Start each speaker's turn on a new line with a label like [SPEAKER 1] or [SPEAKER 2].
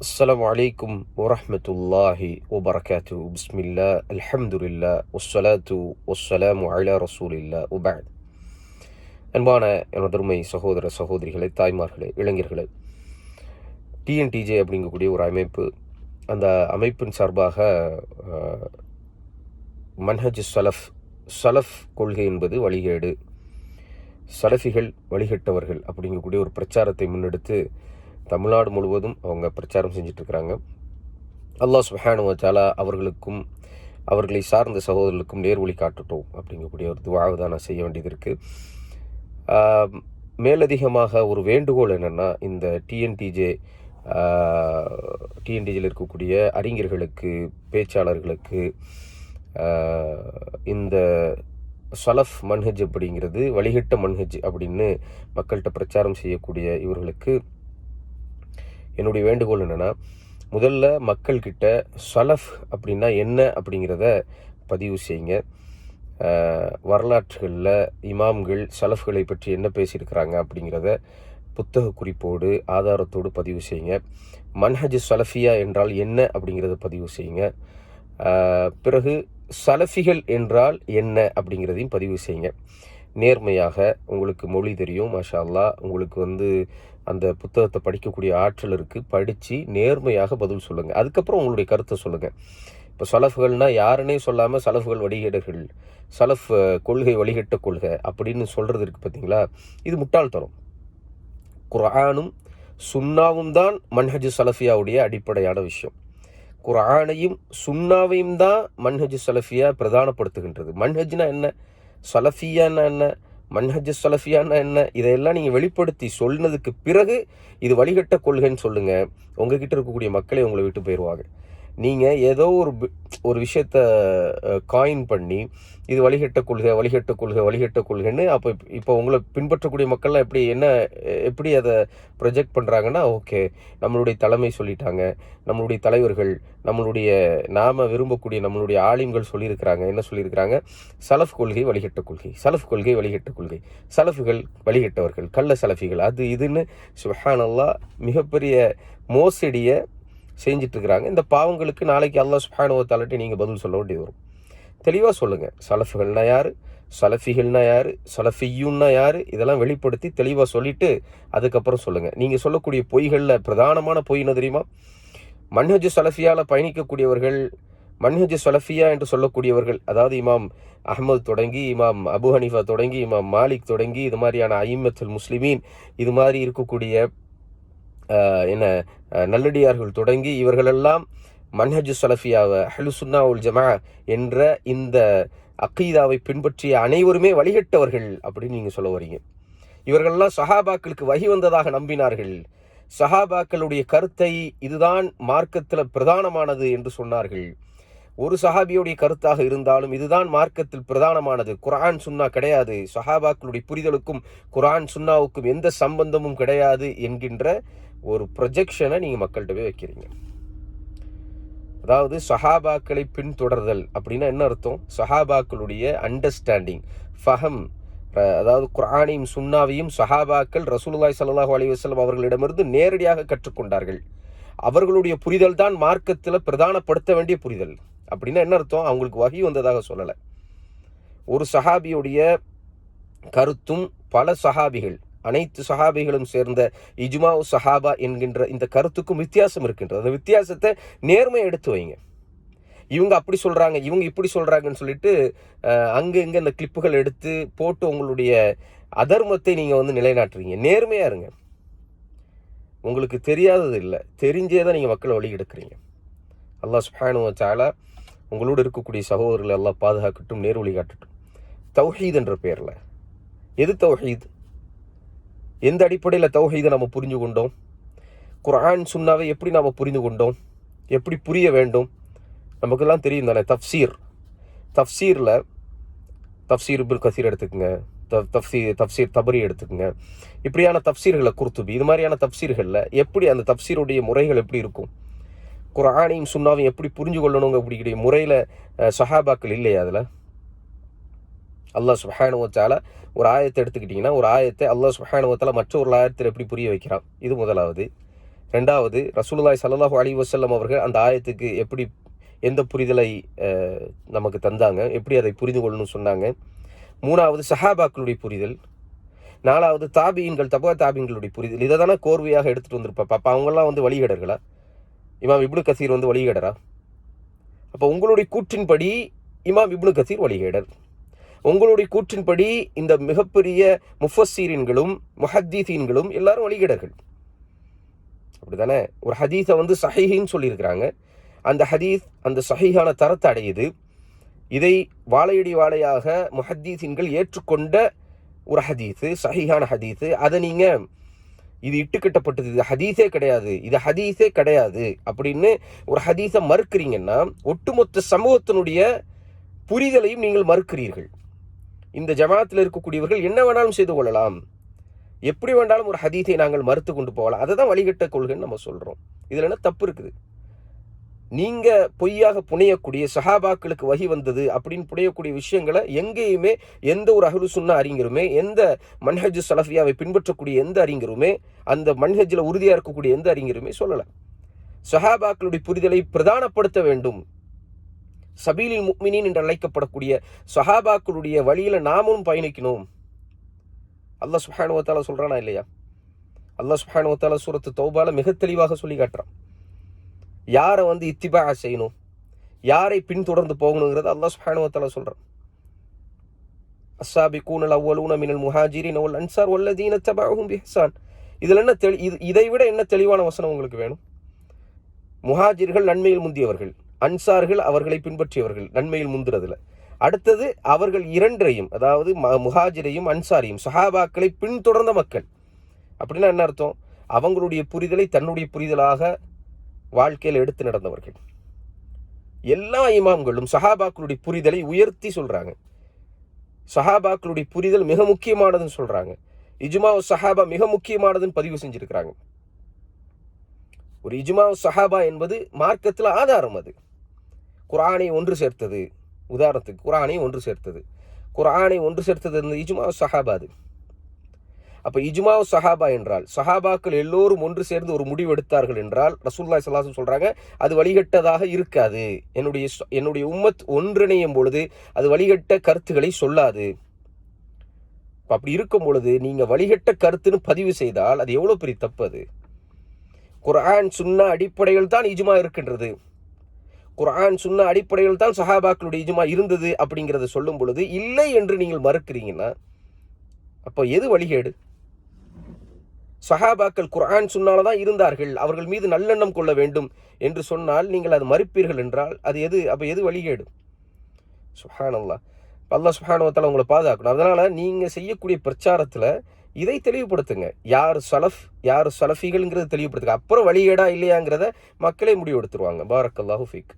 [SPEAKER 1] السلام عليكم ورحمة الله وبركاته بسم الله الحمد لله والصلاة والسلام على رسول الله وبعد அன்பான எனதருமை சகோதர சகோதரிகளே தாய்மார்களே இளைஞர்களே டிஎன்டிஜே அப்படிங்கக்கூடிய ஒரு அமைப்பு அந்த அமைப்பின் சார்பாக அஹ், மன்ஹஜ் சலஃப் சலஃப் கொள்கை என்பது வழிகேடு சலஃபிகள் வழிகட்டவர்கள் அப்படிங்கக்கூடிய ஒரு பிரச்சாரத்தை முன்னெடுத்து தமிழ்நாடு முழுவதும் அவங்க பிரச்சாரம் செஞ்சிட்ருக்கிறாங்க. அல்லாஹ் சுஹானு வ அவர்களுக்கும் அவர்களை சார்ந்த சகோதரர்களுக்கும் நேர்வழி காட்டட்டும் அப்படிங்கக்கூடிய ஒரு துவாவை தான் நான் செய்ய வேண்டியது இருக்குது மேலதிகமாக ஒரு வேண்டுகோள் என்னென்னா இந்த டிஎன்டிஜே டிஎன்டிஜியில் இருக்கக்கூடிய அறிஞர்களுக்கு பேச்சாளர்களுக்கு இந்த சலஃப் மன்ஹஜ் அப்படிங்கிறது வழிகட்ட மன்ஹஜ் அப்படின்னு மக்கள்கிட்ட பிரச்சாரம் செய்யக்கூடிய இவர்களுக்கு என்னுடைய வேண்டுகோள் என்னென்னா முதல்ல மக்கள்கிட்ட சலஃப் அப்படின்னா என்ன அப்படிங்கிறத பதிவு செய்யுங்க. வரலாற்றுகளில் இமாம்கள் சலஃப்களை பற்றி என்ன பேசியிருக்கிறாங்க அப்படிங்கிறத புத்தக குறிப்போடு ஆதாரத்தோடு பதிவு செய்யுங்க. மன்ஹஜ் சலஃபியா என்றால் என்ன அப்படிங்கிறத பதிவு செய்யுங்க. பிறகு சலஃபிகள் என்றால் என்ன அப்படிங்கிறதையும் பதிவு செய்யுங்க. நேர்மையாக உங்களுக்கு மொழி தெரியும் மாஷா அல்லா உங்களுக்கு வந்து அந்த புத்தகத்தை படிக்கக்கூடிய ஆற்றல் இருக்குது படித்து நேர்மையாக பதில் சொல்லுங்கள் அதுக்கப்புறம் உங்களுடைய கருத்தை சொல்லுங்கள் இப்போ சலஃபுகள்னால் யாருன்னே சொல்லாமல் சலஃபுகள் வழிகேடுகள் சலஃப் கொள்கை வழிகட்ட கொள்கை அப்படின்னு சொல்கிறது இருக்குது பார்த்தீங்களா இது முட்டாள்தனம். குரானும் சுன்னாவும் தான் மன்ஹஜ் சலஃபியாவுடைய அடிப்படையான விஷயம். குரானையும் சுன்னாவையும் தான் மன்ஹஜ் சலஃபியா பிரதானப்படுத்துகின்றது. மன்ஹஜ்னா என்ன? சலஃபியான்னா என்ன? மன்ஹஜ் சலஃபியான்னா என்ன? இதையெல்லாம் நீங்கள் வெளிப்படுத்தி சொன்னதுக்கு பிறகு இது வழிகட்ட கொள்கைன்னு சொல்லுங்கள் உங்ககிட்ட இருக்கக்கூடிய மக்களே உங்களை விட்டு போயிடுவாங்க நீங்கள் ஏதோ ஒரு ஒரு விஷயத்த காயின் பண்ணி இது வழிகட்ட கொள்கை வழிகட்ட கொள்கை வழிகட்ட கொள்கைன்னு அப்போ இப்போ உங்களை பின்பற்றக்கூடிய மக்கள்லாம் எப்படி என்ன எப்படி அதை ப்ரொஜெக்ட் பண்ணுறாங்கன்னா ஓகே நம்மளுடைய தலைமை சொல்லிட்டாங்க நம்மளுடைய தலைவர்கள் நம்மளுடைய நாம விரும்பக்கூடிய நம்மளுடைய ஆலிம்கள் சொல்லியிருக்கிறாங்க என்ன சொல்லியிருக்கிறாங்க? சலஃப் கொள்கை வழிகட்ட கொள்கை சலஃப் கொள்கை வழிகட்ட கொள்கை. சலஃபுகள் வழிகட்டவர்கள் கள்ள சலஃபிகள் அது இதுன்னு சுஹானல்லா மிகப்பெரிய மோசடியை செஞ்சிட்ருக்கிறாங்க. இந்த பாவங்களுக்கு நாளைக்கு அல்லாஹ் சுஹானுவ தாலட்டு நீங்கள் பதில் சொல்ல வேண்டி வரும். தெளிவாக சொல்லுங்கள் சலஃபுகள்னா யார்? சலஃபிகள்னா யார்? சலஃபியுன்னா யார்? இதெல்லாம் வெளிப்படுத்தி தெளிவாக சொல்லிவிட்டு அதுக்கப்புறம் சொல்லுங்கள் நீங்கள் சொல்லக்கூடிய பொய்களில் பிரதானமான பொய் என்ன தெரியுமா? மன்ஹஜ் சலஃபியால் பயணிக்கக்கூடியவர்கள் மன்ஹஜ் சலஃபியா என்று சொல்லக்கூடியவர்கள் அதாவது இமாம் அஹ்மத் தொடங்கி இமாம் அபு ஹனீஃபா தொடங்கி இமாம் மாலிக் தொடங்கி இது மாதிரியான ஐமத்துல் முஸ்லிமீன் இது மாதிரி இருக்கக்கூடிய என்ன நல்லடியார்கள் தொடங்கி இவர்களெல்லாம் மன்ஹஜு சலஃபியாவை ஹலுசுன்னா உல் ஜமா என்ற இந்த அக்கீதாவை பின்பற்றிய அனைவருமே வழிகட்டவர்கள் அப்படின்னு நீங்கள் சொல்ல வரீங்க. இவர்களெல்லாம் சஹாபாக்களுக்கு வகி வந்ததாக நம்பினார்கள். சஹாபாக்களுடைய கருத்தை இதுதான் மார்க்கத்தில் பிரதானமானது என்று சொன்னார்கள். ஒரு சஹாபியுடைய கருத்தாக இருந்தாலும் இதுதான் மார்க்கத்தில் பிரதானமானது. குரான் சுன்னா கிடையாது. சஹாபாக்களுடைய புரிதலுக்கும் குரான் சுன்னாவுக்கும் எந்த சம்பந்தமும் கிடையாது என்கின்ற ஒரு ப்ரொஜெக்ஷனை நீங்கள் மக்கள்கிட்ட போய் வைக்கிறீங்க. அதாவது சஹாபாக்களை பின்தொடர்தல் அப்படின்னா என்ன அர்த்தம்? சஹாபாக்களுடைய அண்டர்ஸ்டாண்டிங் ஃபஹம் அதாவது குரானையும் சுன்னாவையும் சஹாபாக்கள் ரசூலுல்லாய் சல்லாஹூ அலைஹி வஸல்லம் அவர்களிடமிருந்து நேரடியாக கற்றுக்கொண்டார்கள். அவர்களுடைய புரிதல் தான் மார்க்கத்தில் பிரதானப்படுத்த வேண்டிய புரிதல். அப்படின்னா என்ன அர்த்தம்? அவங்களுக்கு வகி வந்ததாக சொல்லலை. ஒரு சஹாபியுடைய கருத்தும் பல சஹாபிகள் அனைத்து சஹாபிகளும் சேர்ந்த இஜ்மா சஹாபா என்கின்ற இந்த கருத்துக்கும் வித்தியாசம் இருக்கின்றது. அந்த வித்தியாசத்தை நேர்மையை எடுத்து வைங்க. இவங்க அப்படி சொல்கிறாங்க இவங்க இப்படி சொல்கிறாங்கன்னு சொல்லிட்டு அங்கே இங்கே இந்த கிளிப்புகள் எடுத்து போட்டு உங்களுடைய அதர்மத்தை நீங்கள் வந்து நிலைநாட்டுறீங்க. நேர்மையாக இருங்க. உங்களுக்கு தெரியாதது இல்லை. தெரிஞ்சே தான் நீங்கள் மக்களை வழி எடுக்கிறீங்க. அல்லாஹ் சுப்ஹானு சாலா உங்களோடு இருக்கக்கூடிய சகோதரர்களை எல்லாம் பாதுகாக்கட்டும் நேர்வழி காட்டட்டும். தௌஹீத் என்ற பெயரில் எது தௌஹீத்? எந்த அடிப்படையில் தௌஹீதை நம்ம புரிஞ்சு கொண்டோம் குரான் சுன்னாவை எப்படி நாம் புரிந்து கொண்டோம் எப்படி புரிய வேண்டும்? நமக்கெல்லாம் தெரியும் தானே தஃப்சீர். தஃப்சீரில் தஃப்சீர் இப்னு கசீர் எடுத்துக்கோங்க. த- தஃசீர் தபரி எடுத்துக்கோங்க. இப்படியான தஃசீர்களை குர்துபி இது மாதிரியான தஃசீர்களில் எப்படி அந்த தப்சீருடைய முறைகள் எப்படி இருக்கும்? குரானையும் சுன்னாவையும் எப்படி புரிஞ்சு கொள்ளணுங்க அப்படிங்கிற முறையில் சஹாபாக்கள் இல்லையா அதில்? அல்லாஹ் சுப்ஹானஹு ஒரு ஆயத்தை எடுத்துக்கிட்டிங்கன்னா ஒரு ஆயத்தை அல்லாஹ் சுப்ஹானஹு மற்ற ஒரு ஆயத்தில் எப்படி புரிய வைக்கிறான்? இது முதலாவது. ரெண்டாவது ரசூலுல்லாய் சல்லாஹூ அலி வசல்லம் அவர்கள் அந்த ஆயத்துக்கு எப்படி எந்த புரிதலை நமக்கு தந்தாங்க? எப்படி அதை புரிந்து கொள்ளணும்னு சொன்னாங்க? மூணாவது சஹாபாக்களுடைய புரிதல். நாலாவது தாபியின்கள் தபா தாபியங்களுடைய புரிதல். இதை தானே கோர்வையாக எடுத்துகிட்டு வந்திருப்பா. அப்போ அவங்கெல்லாம் வந்து வழிகடர்களா? இமாம் இப்னு கசீர் வந்து வழிகடரா? அப்போ உங்களுடைய கூற்றின்படி இமாம் இப்னு கசீர் வழிகேடர். உங்களுடைய கூற்றின்படி இந்த மிகப்பெரிய முஃபஸ்ஸீரின்களும் முஹத்தீசீன்களும் எல்லாரும் வழிகிடர்கள். அப்படிதானே ஒரு ஹதீஸை வந்து சஹீஹின்னு சொல்லியிருக்கிறாங்க. அந்த ஹதீஸ் அந்த சஹீஹான தரத்தை அடையுது. இதை வாழையடி வாழையாக முஹத்தீசீன்கள் ஏற்றுக்கொண்ட ஒரு ஹதீஸு சஹீஹான ஹதீஸு. அதை நீங்கள் இது இட்டுக்கட்டப்பட்டது இது ஹதீஸே கிடையாது இது ஹதீஸே கிடையாது அப்படின்னு ஒரு ஹதீஸை மறுக்கிறீங்கன்னா ஒட்டுமொத்த சமூகத்தினுடைய புரிதலையும் நீங்கள் மறுக்கிறீர்கள். இந்த ஜமாத்தில் இருக்கக்கூடியவர்கள் என்ன வேணாலும் செய்து கொள்ளலாம். எப்படி வேண்டாலும் ஒரு ஹதீத்தை நாங்கள் மறுத்து கொண்டு போகலாம். அதை தான் வழிகட்ட கொள்கைன்னு நம்ம சொல்கிறோம் இதில் என்ன தப்பு இருக்குது? நீங்கள் பொய்யாக புனையக்கூடிய சஹாபாக்களுக்கு வகி வந்தது அப்படின்னு புனையக்கூடிய விஷயங்களை எங்கேயுமே எந்த ஒரு அகலு சுண்ணா அறிஞருமே எந்த மன்ஹஜ் சலஃபியாவை பின்பற்றக்கூடிய எந்த அறிஞருமே அந்த மன்ஹஜில் உறுதியாக இருக்கக்கூடிய எந்த அறிஞருமே சொல்லலை. சஹாபாக்களுடைய புரிதலை பிரதானப்படுத்த வேண்டும். சபீலில் முக்மினின் என்று அழைக்கப்படக்கூடிய சஹாபாக்களுடைய வழியில் நாமும் பயணிக்கணும். அல்லாஹ் சுஹானுவத்தால சொல்கிறானா இல்லையா? அல்லாஹ் சுஹானுவத்தால சூரத்து தௌபால மிக தெளிவாக சொல்லி காட்டுறான். யாரை வந்து இத்திபா செய்யணும்? யாரை பின்தொடர்ந்து போகணுங்கிறது அல்லாஹ் சுஹானுவத்தால சொல்கிறான் அஸ்ஸாபி கூனல் அவ்வளூன மினல் முஹாஜிரின் அவள் அன்சார் வல்லதீன தபாகும் பிஹசான். இதில் என்ன தெளி இது இதை விட என்ன தெளிவான வசனம் உங்களுக்கு வேணும்? முஹாஜிர்கள் நன்மையில் முந்தியவர்கள். அன்சார்கள் அவர்களை பின்பற்றியவர்கள் நன்மையில் முந்துறதுல அடுத்தது அவர்கள் இரண்டரையும் அதாவது ம- முஹாஜிரையும் அன்சாரியும் சஹாபாக்களை பின்தொடர்ந்த மக்கள். அப்படின்னா என்ன அர்த்தம்? அவங்களுடைய புரிதலை தன்னுடைய புரிதலாக வாழ்க்கையில் எடுத்து நடந்தவர்கள். எல்லா இமாம்களும் சஹாபாக்களுடைய புரிதலை உயர்த்தி சொல்கிறாங்க சஹாபாக்களுடைய புரிதல் மிக முக்கியமானதுன்னு சொல்கிறாங்க இஜ்மா சஹாபா மிக முக்கியமானதுன்னு பதிவு செஞ்சுருக்கிறாங்க. ஒரு இஜ்மா சஹாபா என்பது மார்க்கத்தில் ஆதாரம் அது. குரானை ஒன்று சேர்த்தது. உதாரணத்துக்கு குர்ஆனை ஒன்று சேர்த்தது. குரானை ஒன்று சேர்த்தது இருந்த இஜ்மா சஹாபா அது. அப்போ இஜ்மா சஹாபா என்றால் சஹாபாக்கள் எல்லோரும் ஒன்று சேர்ந்து ஒரு முடிவு எடுத்தார்கள் என்றால் ரசூல்லா சல்லாஹம் சொல்கிறாங்க அது வழிகட்டதாக இருக்காது. என்னுடைய என்னுடைய உம்மத் ஒன்றிணையும் பொழுது அது வழிகட்ட கருத்துக்களை சொல்லாது. இப்போ அப்படி இருக்கும் பொழுது நீங்கள் வழிகட்ட கருத்துன்னு பதிவு செய்தால் அது எவ்வளோ பெரிய தப்பு அது? குரான் சுன்னா அடிப்படையில் தான் இஜ்மா இருக்கின்றது. குரான் சுன்னா அடிப்படையில் தான் சஹாபாக்களுடைய இஜுமா இருந்தது அப்படிங்கிறத சொல்லும் பொழுது இல்லை என்று நீங்கள் மறுக்கிறீங்கன்னா அப்போ எது வழிகேடு? சஹாபாக்கள் குரான் சுன்னால தான் இருந்தார்கள். அவர்கள் மீது நல்லெண்ணம் கொள்ள வேண்டும் என்று சொன்னால் நீங்கள் அது மறுப்பீர்கள் என்றால் அது எது? அப்போ எது வழிகேடு? சுஹானல்லா பல்ல சுஹானுவத்தால் உங்களை பாதுகாக்கணும். அதனால் நீங்கள் செய்யக்கூடிய பிரச்சாரத்தில் இதை தெளிவுபடுத்துங்க. யார் சலஃப் யார் சலஃபிகள்ங்கிறத தெளிவுபடுத்துங்க. அப்புறம் வழியேடா இல்லையாங்கிறத மக்களே முடிவெடுத்துருவாங்க. பாரக்கல்லாஹு ஃபீக்.